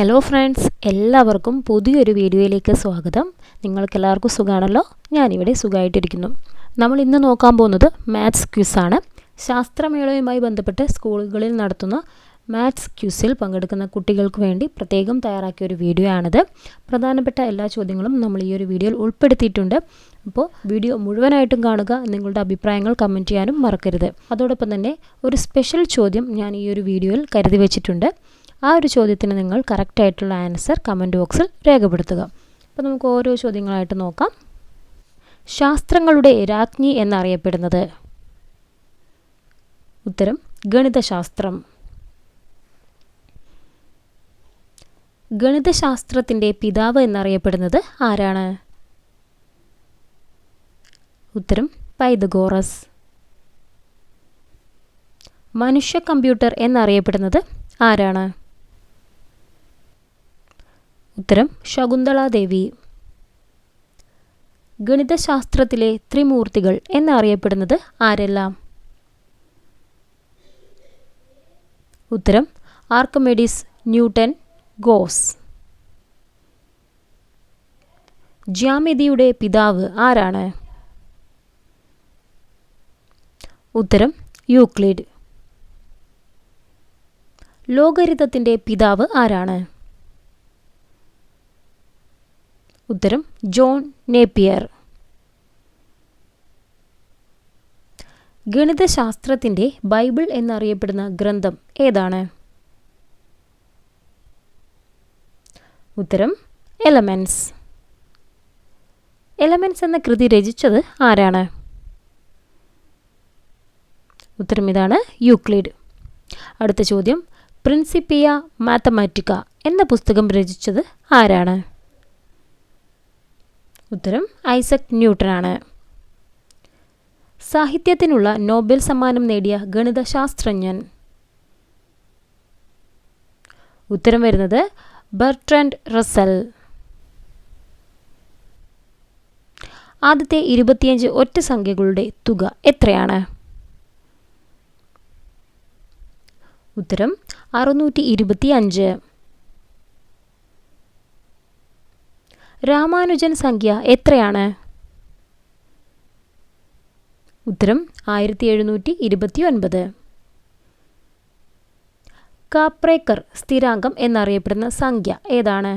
Hello friends എല്ലാവർക്കും പുതിയൊരു വീഡിയോയിലേക്ക് സ്വാഗതം. നിങ്ങൾക്കെല്ലാവർക്കും സുഖമാണല്ലോ ഞാനിവിടെ സുഖമായിട്ടിരിക്കുന്നു നമ്മൾ ഇന്ന് നോക്കാൻ പോകുന്നത് മാത്സ് ക്യൂസാണ് ശാസ്ത്രമേളയുമായി ബന്ധപ്പെട്ട് സ്കൂളുകളിൽ നടത്തുന്ന മാത്സ് ക്യൂസിൽ പങ്കെടുക്കുന്ന കുട്ടികൾക്ക് വേണ്ടി പ്രത്യേകം തയ്യാറാക്കിയ ഒരു വീഡിയോ ആണിത്. പ്രധാനപ്പെട്ട എല്ലാ ചോദ്യങ്ങളും നമ്മൾ ഈ ഒരു വീഡിയോയിൽ ഉൾപ്പെടുത്തിയിട്ടുണ്ട്. അപ്പോൾ വീഡിയോ മുഴുവനായിട്ടും കാണുക നിങ്ങളുടെ അഭിപ്രായങ്ങൾ കമന്റ് ചെയ്യാനും മറക്കരുത്. അതോടൊപ്പം തന്നെ ഒരു സ്പെഷ്യൽ ചോദ്യം ഞാൻ ഈ ഒരു വീഡിയോയിൽ കരുതി വെച്ചിട്ടുണ്ട്. ആ ഒരു ചോദ്യത്തിന് നിങ്ങൾ കറക്റ്റായിട്ടുള്ള ആൻസർ കമന്റ് ബോക്സിൽ രേഖപ്പെടുത്തുക. അപ്പോൾ നമുക്ക് ഓരോ ചോദ്യങ്ങളായിട്ട് നോക്കാം. ശാസ്ത്രങ്ങളുടെ രാജ്ഞി എന്നറിയപ്പെടുന്നത്? ഉത്തരം ഗണിതശാസ്ത്രം. ഗണിതശാസ്ത്രത്തിന്റെ പിതാവ് എന്നറിയപ്പെടുന്നത് ആരാണ്? ഉത്തരം പൈതഗോറസ്. മനുഷ്യ കമ്പ്യൂട്ടർ എന്നറിയപ്പെടുന്നത് ആരാണ്? ഉത്തരം ശകുന്തളാദേവി ഗണിതശാസ്ത്രത്തിലെ ത്രിമൂർത്തികൾ എന്നറിയപ്പെടുന്നത് ആരെല്ലാം? ഉത്തരം ആർക്കമെഡിസ് ന്യൂട്ടൻ ഗോസ്. ജ്യാമിതിയുടെ പിതാവ് ആരാണ്? ഉത്തരം യൂക്ലിഡ്. ലോകരിതത്തിന്റെ പിതാവ് ആരാണ്? ഉത്തരം ജോൺ നേപ്പിയർ. ഗണിതശാസ്ത്രത്തിന്റെ ബൈബിൾ എന്നറിയപ്പെടുന്ന ഗ്രന്ഥം ഏതാണ്? ഉത്തരം എലമെൻസ്. എലമെൻസ് എന്ന കൃതി രചിച്ചത് ആരാണ്? ഉത്തരം ഇതാണ് യൂക്ലിഡ്. അടുത്ത ചോദ്യം പ്രിൻസിപ്പിയ മാത്തമാറ്റിക്ക എന്ന പുസ്തകം രചിച്ചത് ആരാണ്? ഉത്തരം ഐസക് ന്യൂട്ടനാണ്. സാഹിത്യത്തിനുള്ള നോബൽ സമ്മാനം നേടിയ ഗണിതശാസ്ത്രജ്ഞൻ. ഉത്തരം വരുന്നത് ബർട്രൻഡ് റസൽ ആദ്യത്തെ ഇരുപത്തിയഞ്ച് ഒറ്റ സംഖ്യകളുടെ തുക എത്രയാണ്? ഉത്തരം അറുന്നൂറ്റി ഇരുപത്തി അഞ്ച് രാമാനുജൻ സംഖ്യ എത്രയാണ്? ഉത്തരം ആയിരത്തി എഴുന്നൂറ്റി ഇരുപത്തി ഒൻപത് കാപ്രേക്കർ സ്ഥിരാംഗം എന്നറിയപ്പെടുന്ന സംഖ്യ ഏതാണ്?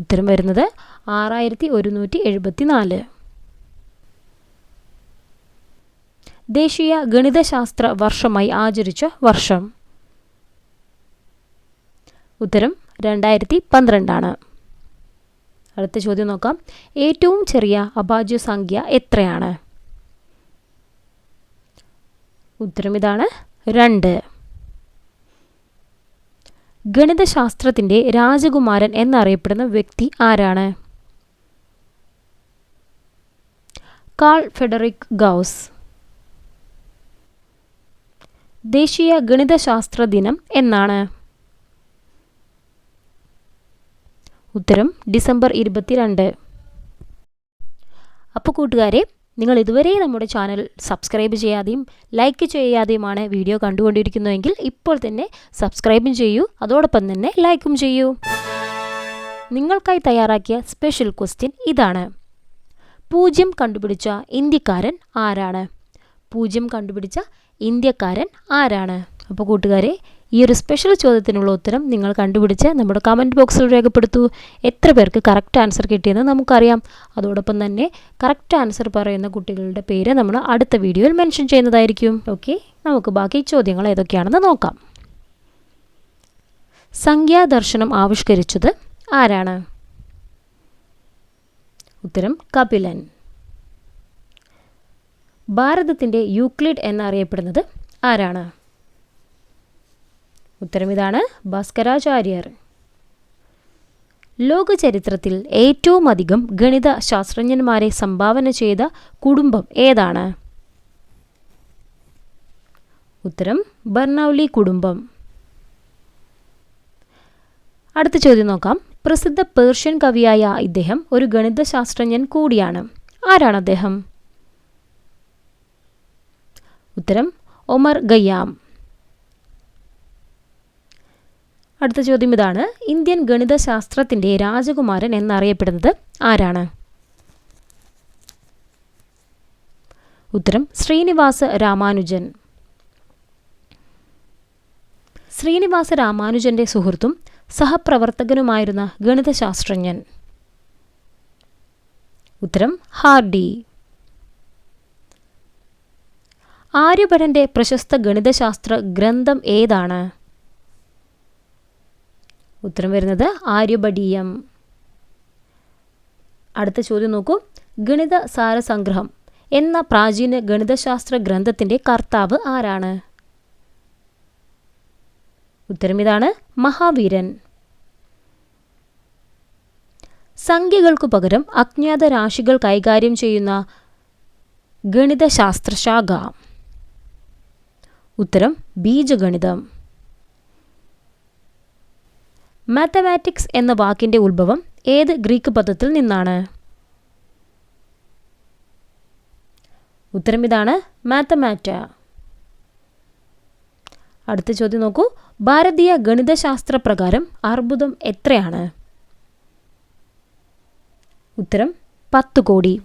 ഉത്തരം വരുന്നത് ആറായിരത്തി ഒരുന്നൂറ്റി എഴുപത്തി നാല് ദേശീയ ഗണിതശാസ്ത്ര വർഷമായി ആചരിച്ച വർഷം. ഉത്തരം രണ്ടായിരത്തി പന്ത്രണ്ടാണ് അടുത്ത ചോദ്യം നോക്കാം. ഏറ്റവും ചെറിയ അഭാജ്യ സംഖ്യ എത്രയാണ്? ഉത്തരം ഇതാണ് രണ്ട്. ഗണിതശാസ്ത്രത്തിന്റെ രാജകുമാരൻ എന്നറിയപ്പെടുന്ന വ്യക്തി ആരാണ്? Carl Friedrich Gauss. ദേശീയ ഗണിതശാസ്ത്ര ദിനം എന്നാണ്. ഉത്തരം ഡിസംബർ ഇരുപത്തിരണ്ട്. അപ്പോൾ കൂട്ടുകാരെ നിങ്ങൾ ഇതുവരെ നമ്മുടെ ചാനൽ സബ്സ്ക്രൈബ് ചെയ്യാതെയും ലൈക്ക് ചെയ്യാതെയുമാണ് വീഡിയോ കണ്ടുകൊണ്ടിരിക്കുന്നതെങ്കിൽ ഇപ്പോൾ തന്നെ സബ്സ്ക്രൈബും ചെയ്യൂ അതോടൊപ്പം തന്നെ ലൈക്കും ചെയ്യൂ. നിങ്ങൾക്കായി തയ്യാറാക്കിയ സ്പെഷ്യൽ ക്വസ്റ്റ്യൻ ഇതാണ്. പൂജ്യം കണ്ടുപിടിച്ച ഇന്ത്യക്കാരൻ ആരാണ്? പൂജ്യം കണ്ടുപിടിച്ച ഇന്ത്യക്കാരൻ ആരാണ്? അപ്പോൾ കൂട്ടുകാരെ ഈ ഒരു സ്പെഷ്യൽ ചോദ്യത്തിനുള്ള ഉത്തരം നിങ്ങൾ കണ്ടുപിടിച്ച് നമ്മുടെ കമന്റ് ബോക്സിൽ രേഖപ്പെടുത്തു. എത്ര പേർക്ക് കറക്റ്റ് ആൻസർ കിട്ടിയെന്ന് നമുക്കറിയാം. അതോടൊപ്പം തന്നെ കറക്റ്റ് ആൻസർ പറയുന്ന കുട്ടികളുടെ പേര് നമ്മൾ അടുത്ത വീഡിയോയിൽ മെൻഷൻ ചെയ്യുന്നതായിരിക്കും. ഓക്കെ നമുക്ക് ബാക്കി ചോദ്യങ്ങൾ ഏതൊക്കെയാണെന്ന് നോക്കാം. സംഖ്യാദർശനം ആവിഷ്കരിച്ചത് ആരാണ്? ഉത്തരം കപിലൻ. ഭാരതത്തിന്റെ യൂക്ലിഡ് എന്നറിയപ്പെടുന്നത് ആരാണ്? ഉത്തരം ഇതാണ് ഭാസ്കരാചാര്യർ. ലോക ചരിത്രത്തിൽ ഏറ്റവും അധികം ഗണിത ശാസ്ത്രജ്ഞന്മാരെ സംഭാവന ചെയ്ത കുടുംബം ഏതാണ്? ഉത്തരം ബർണൌലി കുടുംബം. അടുത്ത ചോദ്യം നോക്കാം. പ്രസിദ്ധ പേർഷ്യൻ കവിയായ ഇദ്ദേഹം ഒരു ഗണിത ശാസ്ത്രജ്ഞൻ കൂടിയാണ്. ആരാണ് അദ്ദേഹം? ഉത്തരം ഒമർ ഗയ്യാം. അടുത്ത ചോദ്യം ഇതാണ്. ഇന്ത്യൻ ഗണിതശാസ്ത്രത്തിന്റെ രാജകുമാരൻ എന്നറിയപ്പെടുന്നത് ആരാണ്? ഉത്തരം ശ്രീനിവാസ രാമാനുജൻ. ശ്രീനിവാസ രാമാനുജന്റെ സുഹൃത്തും സഹപ്രവർത്തകനുമായിരുന്ന ഗണിതശാസ്ത്രജ്ഞൻ. ഉത്തരം ഹാർഡി. ആര്യഭടന്റെ പ്രശസ്ത ഗണിതശാസ്ത്ര ഗ്രന്ഥം ഏതാണ്? ഉത്തരം വരുന്നത് ആര്യബടീയം. അടുത്ത ചോദ്യം നോക്കൂ. ഗണിത സാരസംഗ്രഹം എന്ന പ്രാചീന ഗണിതശാസ്ത്ര ഗ്രന്ഥത്തിന്റെ കർത്താവ് ആരാണ്? ഉത്തരം ഇതാണ് മഹാവീരൻ. സംഖ്യകൾക്കു പകരം അജ്ഞാത രാശികൾ കൈകാര്യം ചെയ്യുന്ന ഗണിതശാസ്ത്രശാഖ. ഉത്തരം ബീജഗണിതം. മാത്തമാറ്റിക്സ് എന്ന വാക്കിന്റെ ഉത്ഭവം ഏത് ഗ്രീക്ക് പദത്തിൽ നിന്നാണ്? ഉത്തരം ഇതാണ് മാത്തമാറ്റ അടുത്ത ചോദ്യം നോക്കൂ. ഭാരതീയ ഗണിതശാസ്ത്ര പ്രകാരം അർബുദം എത്രയാണ്? ഉത്തരം പത്ത് കോടി.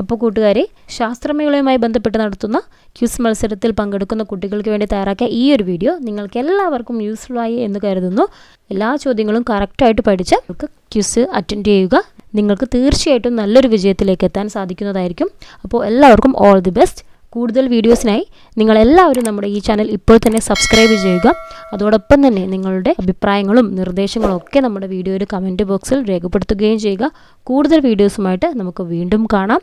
അപ്പോൾ കൂട്ടുകാരെ ശാസ്ത്രമേളയുമായി ബന്ധപ്പെട്ട് നടത്തുന്ന ക്യൂസ് മത്സരത്തിൽ പങ്കെടുക്കുന്ന കുട്ടികൾക്ക് വേണ്ടി തയ്യാറാക്കിയ ഈ ഒരു വീഡിയോ നിങ്ങൾക്ക് എല്ലാവർക്കും യൂസ്ഫുൾ ആയി എന്ന് കരുതുന്നു. എല്ലാ ചോദ്യങ്ങളും കറക്റ്റായിട്ട് പഠിച്ച് നിങ്ങൾക്ക് ക്യൂസ് അറ്റൻഡ് ചെയ്യുക. നിങ്ങൾക്ക് തീർച്ചയായിട്ടും നല്ലൊരു വിജയത്തിലേക്ക് എത്താൻ സാധിക്കുന്നതായിരിക്കും. അപ്പോൾ എല്ലാവർക്കും ഓൾ ദി ബെസ്റ്റ് കൂടുതൽ വീഡിയോസിനായി നിങ്ങളെല്ലാവരും നമ്മുടെ ഈ ചാനൽ ഇപ്പോൾ തന്നെ സബ്സ്ക്രൈബ് ചെയ്യുക. അതോടൊപ്പം തന്നെ നിങ്ങളുടെ അഭിപ്രായങ്ങളും നിർദ്ദേശങ്ങളും ഒക്കെ നമ്മുടെ വീഡിയോയുടെ കമന്റ് ബോക്സിൽ രേഖപ്പെടുത്തുകയും ചെയ്യുക. കൂടുതൽ വീഡിയോസുമായിട്ട് നമുക്ക് വീണ്ടും കാണാം.